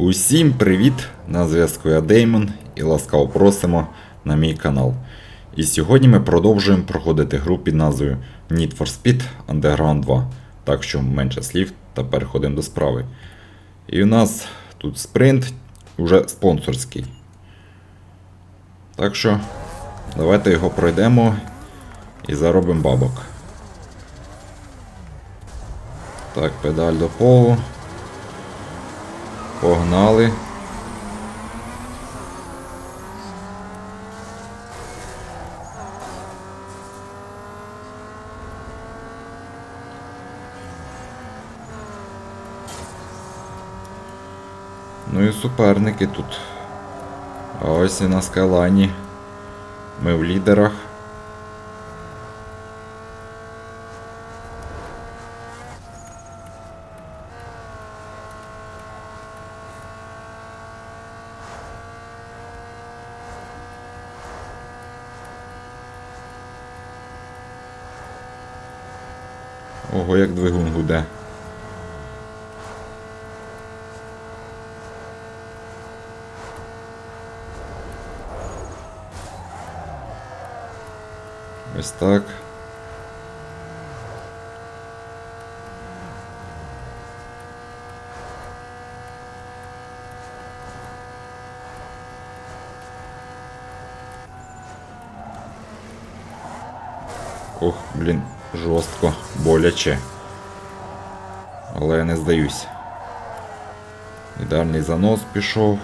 Усім привіт! На зв'язку я Деймон і ласкаво просимо на мій канал. І сьогодні ми продовжуємо проходити гру під назвою Need for Speed Underground 2. Так що менше слів та переходимо до справи. І у нас тут спринт уже спонсорський. Так що давайте його пройдемо і заробимо бабок. Так, педаль до полу. Погнали. Ну і суперники тут. А ось і на скайлайні. Ми в лідерах. Ого, як двигун гуде. Ось так. Ох, блін, жорстко, боляче. Але я не здаюсь. Ідеальний занос пішов.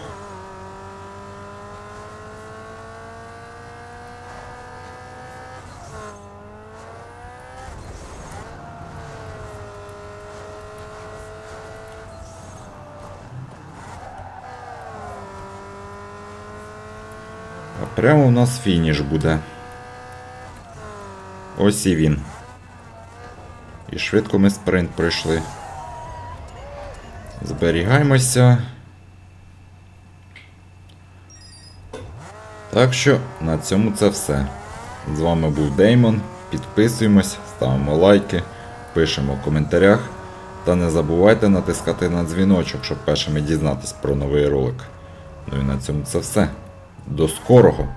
Прямо у нас фініш буде. Ось і він. І швидко ми спринт пройшли. Зберігаємося. Так що на цьому це все. З вами був Деймон. Підписуємось, ставимо лайки, пишемо в коментарях. Та не забувайте натискати на дзвіночок, щоб першими дізнатись про новий ролик. Ну і на цьому це все. До скорого!